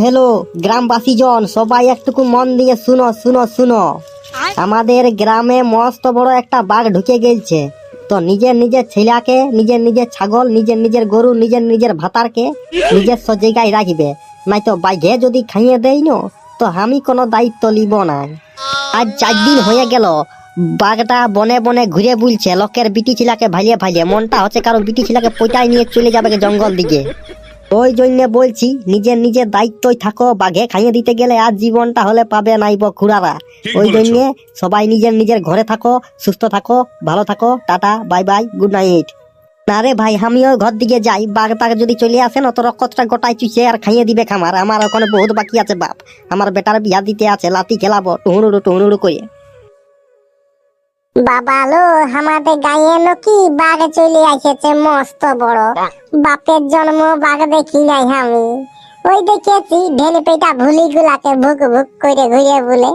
Hello গ্রামবাসী জন সবাই একটুকু মন দিয়ে শুনো শুনো শুনো। আমাদের গ্রামে মস্ত বড় একটা বাঘ ঢুকে গেছে তো নিজের নিজের ছেলেকে নিজের নিজের ছাগল নিজের নিজের গরু নিজের নিজের ভাতারকে নিজস্ব জায়গায় রাখবে। নাই তো বাঘে যদি খাইয়ে দেই না তো আমি কোনো দায়িত্ব নিব না। আজ চার দিন হয়ে গেল। বাঘটা বনে বনে ঘুরে বুলছে। লোকের বিটি ছিলাকে ভালিয়ে ভালিয়ে। মনটা হচ্ছে কারণ বিটি ছিলাকে পৈটাই নিয়ে চলে যাবে জঙ্গল দিকে। ওই জন্য বলছি নিজের নিজের দায়িত্বই থাকো বাঘে খাইয়ে দিতে গেলে আর জীবনটা হলে পাবে নাইব খুড়ারা ওই। জন্য সবাই নিজের নিজের ঘরে থাকো সুস্থ থাকো ভালো থাকো tata bye bye good night. না রে ভাই আমিও ঘর দিকে যাই বাঘ টাঘ যদি চলে আসে না তো রক্তটা গোটাই চুষে আর খাইয়ে দিবে খামার। আমার ওখানে বহুত বাকি আছে বাপ। আমার বেটার বিয়া দিতে আছে লাতি খেলাবো টুহুনুড়ু টুহুনুড়ু করে। বাবা লো আমাদের গায়ে নাকি বাঘ চলে আসেছে মস্ত বড়। বাপের জন্ম বাঘ দেখি নাই আমি। ওই দেখেছি ঢেলে পেটা ভুলি গুলাকে ভুক ভুক করে ঘুরে বলে।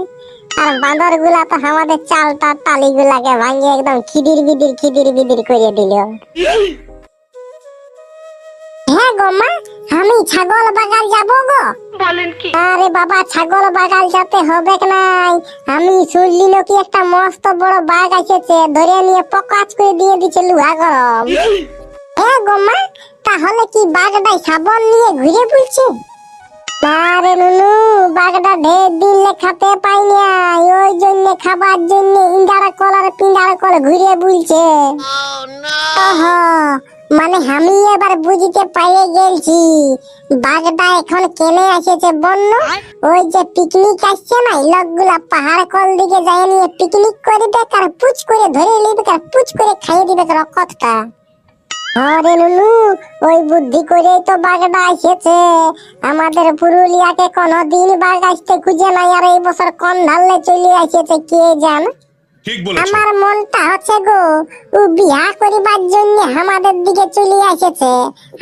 আর বাঁদরগুলা তো আমাদের চালটা তালি গুলাকে ভাঙিয়ে একদম খিদির বিদির খিদির বিদির করে দিল। গো মা? আমি ছাগল বাগাল যাব গো। বলেন কি? আরে বাবা ছাগল বাগাল যাতে হবে নাই? আমি শুনলি নাকি একটা মস্ত বড় বাঘ এসেছে ধরে নিয়ে পকাচ করে দিয়ে দিচ্ছে লুহা গরম। হ্যাঁ গোমা তাহলে কি বাঘটাই সাবন নিয়ে ঘুরে বুলছে আরে নুনু বাঘটা ঢের দিন লেখাতে পাই নাই ওই জন্য খাবার জন্য ইন্দারা কলার পিন্দারা কল ঘুরে বুলছে। ওহো মানে আমি এবার বুঝিতে পারে গেছি বাঘটা এখন কেনে আসেছে বন্য? ওই যে পিকনিক আসছে না লোকগুলা পাহাড় কল দিকে যায় নিয়ে পিকনিক করবে আর পুচ করে ধরে নিবে আর পুচ করে খাইয়ে দিবে রকতটা? আরে নুনু ওই বুদ্ধি করেই তো বাঘটা এসেছে। আমাদের পুরুলিয়াকে কোনো দিন বাঘ আসতে খুঁজে নাই আর এই বছর কোন ঢাললে চলে আসেছে কে জানে? ঠিক বলেছ। আমার মনটা হচ্ছে গো ও বিয়া করিবার জন্য আমাদের দিকে চলে এসেছে।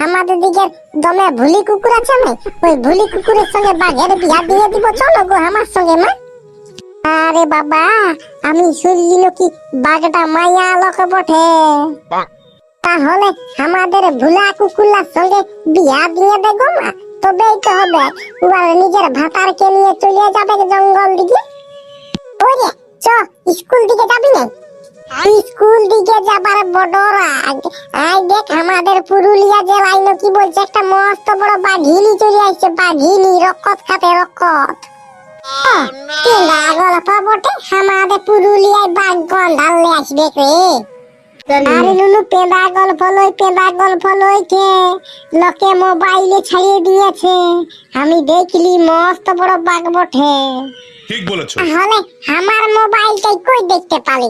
আমাদের দিকে দমে ভুলি কুকুর আছে না ওই ভুলি কুকুরের সঙ্গে বাঘের বিয়া দিয়ে দিব চলো গো আমার সঙ্গে মা। আরে বাবা আমি শুনলি কি বাঘটা মায়া লোক বটে? তাহলে আমাদের ভুলা কুকুলার সঙ্গে বিয়া দিয়ে দেবো মা। তবেই তো হবে। ওরা নিজের ভাতারকে নিয়ে চলে যাবে জঙ্গল দিকে। ওরে চ, স্কুল দিকে যাবি না। স্কুল দিকে যাবার বড় আই, দেখ আমাদের পুরুলিয়া জেলায় কি বলছে, একটা মস্ত বড় বাঘিনি চলে আসছে, বাঘিনি রক্কত খাতে রক্কত। বটে আমাদের পুরুলিয়ায় বাঘ গন্ধালে আসবে রে। আরে নুনু পেঁদা গল্প লই পেঁদা গল্প লইছে লোকে মোবাইলে ছাড়িয়ে দিয়েছে। আমি দেখলি মস্ত বড় বাঘ বটে। ঠিক বলেছ। তাহলে আমার মোবাইলটাই কই দেখতে পারি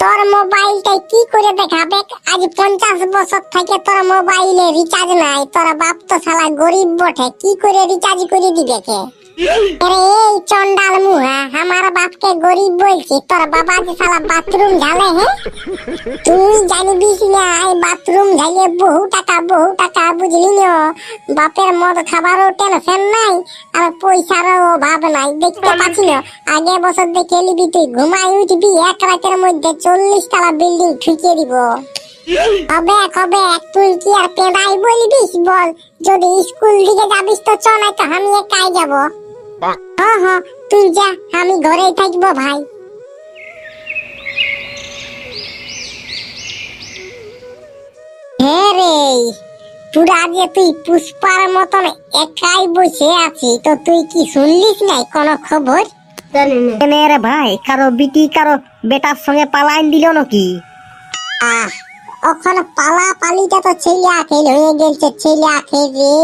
তোর মোবাইলটাই কি করে দেখাবে? আজ পঞ্চাশ বছর থেকে তোর মোবাইলে রিচার্জ নাই। তোর বাপ তো শালা গরিব বটে। কি করে রিচার্জ করে দিবে কে এই চন্ডাল মুহা আমার বাপকে গরিব বলছি তোর বাবা যে শালা বাথরুম ঝালে হ্যাঁ তুই না এই বাথরুম ঝালিয়ে বহু টাকা বহু টাকা বুঝলি না? বাপের মদ খাবারও টেনশন নাই আর পয়সারও অভাব নাই দেখতে পাচ্ছি না। আগে বছর দেখে নিবি তুই ঘুমাই উঠবি এক রাতের মধ্যে চল্লিশ তলা বিল্ডিং ঠুকিয়ে দিব। কবে কবে তুই কি আর পেদাই বলবিস বল? যদি স্কুল দিকে যাবিস তো চ নাই তো আমি একাই যাব। হ্যাঁ হ্যাঁ তুই যা আমি ঘরেই থাকব ভাই। হ্যাঁ রে পুরা যে তুই পুষ্পার মতন একাই বসে আছিস তো তুই কি শুনলিস নাই কোনো খবর? রে ভাই কারও বিটি কারও বেটার সঙ্গে পালাইন দিল নাকি? আহ ওখানে পালা পালিটা তো ছেলে আখেল হয়ে গেছে ছেলে আখেল রে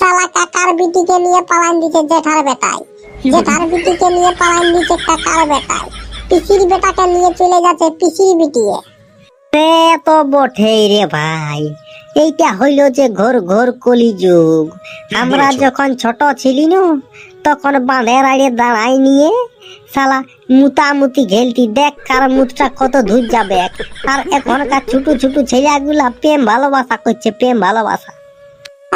সালা কাকার বিটিকে নিয়ে পালাইন দিছে জেঠার বেটায়। জেঠার বিটিকে নিয়ে পালাইন দিছে কাকার বেটায়। পিসির বেটাকে নিয়ে চলে যাচ্ছে পিসির বিটিয়ে। সে তো বটেই রে ভাই এইটা হইল যে ঘোর ঘোর কলিযুগ। আমরা যখন ছোট ছিলি নু তখন বাঁধের আড়ে দাঁড়াই নিয়ে শালা মুতামুতি ঘেলতি দেখ কার মুতটা কত দূর যাবে আর এখনকার ছোট ছোট ছেলেগুলা প্রেম ভালোবাসা করছে প্রেম ভালোবাসা।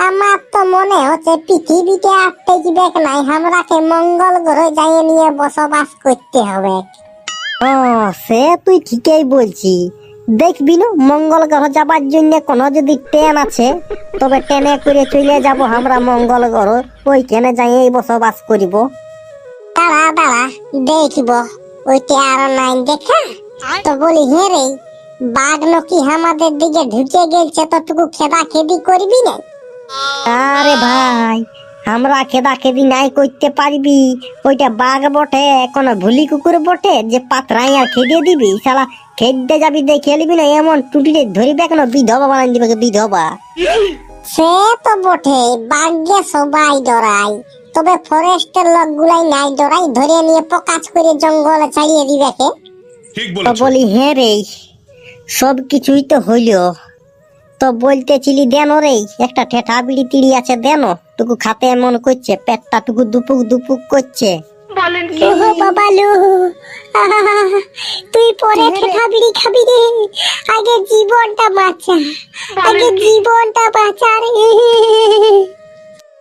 আমার তো মনে হচ্ছে পৃথিবীতে আর টেকবে নাই আমরাকে মঙ্গল গ্রহে যাই নিয়ে বসবাস করতে হবে। ও সে তুই ঠিকই বলছি দেখবি না? মঙ্গল গ্রহ যাবার জন্য কোনো যদি ট্রেন আছে, তবে ট্রেনে করে চলে যাব আমরা মঙ্গল গ্রহ। ওইখানে যাই, এই বসবাস করিব। দাঁড়া দাঁড়া, দেখব। ওইটা আরও নাই দেখা। তো বলি, হে রে, বাঘ নাকি আমাদের দিকে ঢুকে গেছে তো তুকু খেদা খেদি করবি না? আরে ভাই আমরা খেদা খেদি নাই করতে পারবি। ওইটা বাঘ বটে কোন ভুলি কুকুর বটে যে পাত্রাই আর খেদে দিবি। শালা খেদতে যাবি দেখে এলিবি না এমন টুটিতে ধরিবে কেন বিধবা বানাই দিবে বিধবা। সে তো বটে বাঘকে সবাই ডরাই তবে ফরেস্টের লোক গুলাই নাই ডরাই ধরে নিয়ে প্রকাশ করে জঙ্গলে ছাড়িয়ে দিবে কে। বলি হ্যাঁ রে সব কিছুই তো হইল। তো বলতেছিলি দেন রে একটা ঠেঠা বিড়ি তিড়ি আছে দেন। টুকু খাতে এমন করছে পেটটা টুকু দুপুক দুপুক করছে। ওহো বাবালু আহা, তুই পরে ঠেঠা বিড়ি খাবি রে। আগে জীবনটা বাঁচা আগে জীবনটা বাঁচা রে।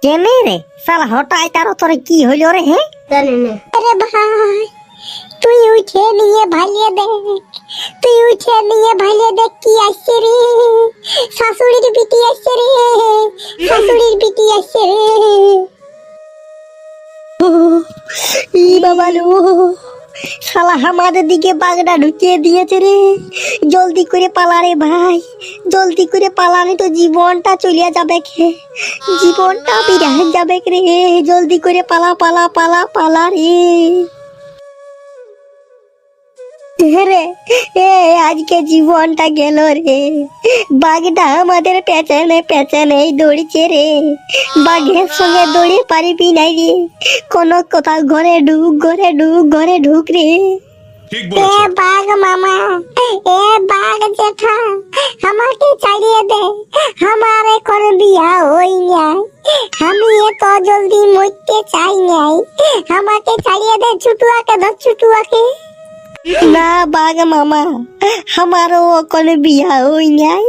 কেনে রে? সালা হঠাৎ তার তোরে কি হইল রে হ্যাঁ? আরে ভাই। তুই উঠে নিয়ে ভালিয়ে দেখ। তুই উঠে নিয়ে ভালিয়ে দেখ কি আসছে রে। শাশুড়ির বিটি আসছে রে। শাশুড়ির বিটি আসছে রে। ই বাবালু শালা আমাদের দিকে বাগড়া ঢুকিয়ে দিয়েছে রে। জলদি করে পালা রে ভাই। জলদি করে পালানি তো জীবনটা চলিয়া যাবে খে। জীবনটা বিরাট যাবে রে। জলদি করে পালা পালা পালা পালা রে। রে এ আজকে জীবনটা গেল রে। বাঘটা আমাদের পেছনে পেছনে দৌড়ছে রে। বাঘের সঙ্গে দৌড়ে পারিবি নাই রে। কোনো কথা ঘরে ঢুক ঘরে ঢুক ঘরে ঢুক রে। এ বাঘ মামা এ বাঘ জেঠা আমাকে ছাড়িয়ে দে। আমার এখন বিয়া হই নাই আমি এত জলদি মরতে চাই নাই। আমাকে ছাড়িয়ে দে ছুটুয়াকে ধর ছুটুয়াকে। না বাঘ মামা আমারও কোনো বিয়া হই নাই।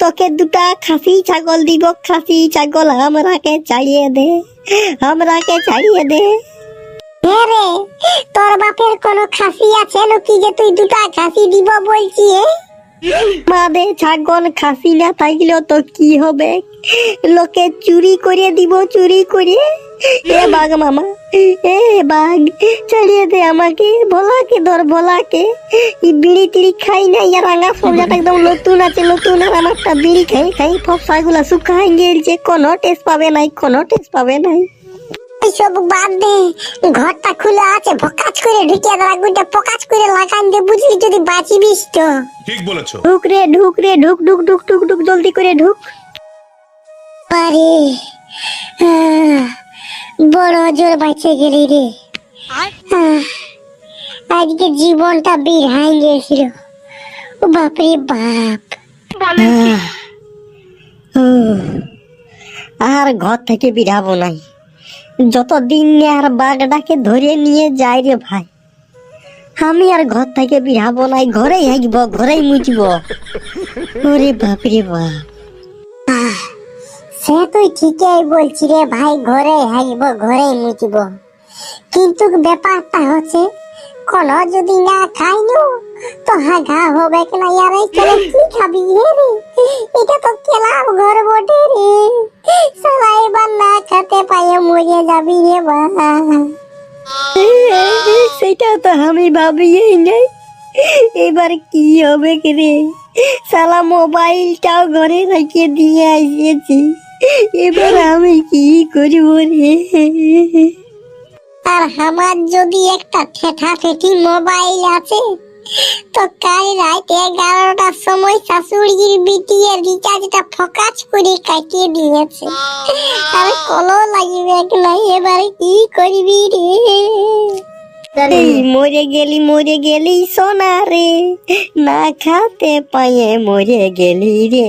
তোকে দুটা খাসি ছাগল দিব খাসি ছাগল আমরাকে ছাড়িয়ে দে আমরাকে ছাড়িয়ে দে। হে রে তোর বাপের কোনো খাসি আছে নাকি যে তুই দুটা খাসি দিব বলছি? মাদে ছাগল খাসি না থাকলেও তো কি হবে? লোকে চুরি করে দিব চুরি করে। এ বাঘ মামা এ বাঘ ছাড়িয়ে দে আমাকে ভোলাকে ধর ভোলাকে। এই বিড়ি টিড়ি খাই না ইয়ার রাঙা সবজাটা একদম নতুন আছে নতুন আর আমারটা বিড়ি খাই খাই ফপসাগুলা শুকাই গেলছে কোনো টেস্ট পাবে নাই কোনো টেস্ট পাবে নাই। সব বাদ দে ঘরটা খোলা আছে ফকাচ করে ঢুকিয়ে দেওয়া গুইটা ফকাচ করে লাগান দে বুঝলি যদি বাঁচিবিস তো। ঠিক বলেছ। ঢুক রে ঢুক রে ঢুক ঢুক ঢুক ঢুক ঢুক জলদি করে ঢুক। পারে আহ, বড় জোর বাঁচে গেলি রে। আজকে জীবনটা বিড়হাই গেছিল ও বাপরে বাপ। আর ঘর থেকে বিড়াবো নাই। যতদিন আর বাঘটাকে ধরে নিয়ে যাই রে ভাই আমি আর ঘর থেকে বিড়াবো নাই ঘরেই হাঁকবো ঘরেই মুচব ওরে বাপরে বাপ। সে তুই ঠিকই বলছি রে ভাই, ঘরে হাসবো ঘরে মুচব কিন্তু ব্যাপারটা হচ্ছে কোন যদি না খাই নো তো হাগা হবে কিনা, ইয়ার এখানে কি খাবি রে? এটা তো কেলাম ঘর বটে রে। সারা এবার না খেতে পাইয়ে মরে যাবি রে বাবা সেটা তো আমি ভাবিই নাই। এবার কি হবে রে? সালা মোবাইলটাও ঘরে রেখে দিয়ে আসিয়েছি। এবার আমি কি করব রে? আর আমার যদি একটা ঠেঠা ঠেঠি মোবাইল আছে তো কাল রাত এগারোটার সময় শাশুড়ির বিটিয়ে রিচার্জটা ফকাচ করে কাটিয়ে দিয়েছে। আর কলো লাগবে না এবার কি করবি রে? মরে গেলি মরে গেলি সোনা রে না খাতে পায়ে মরে গেলি রে।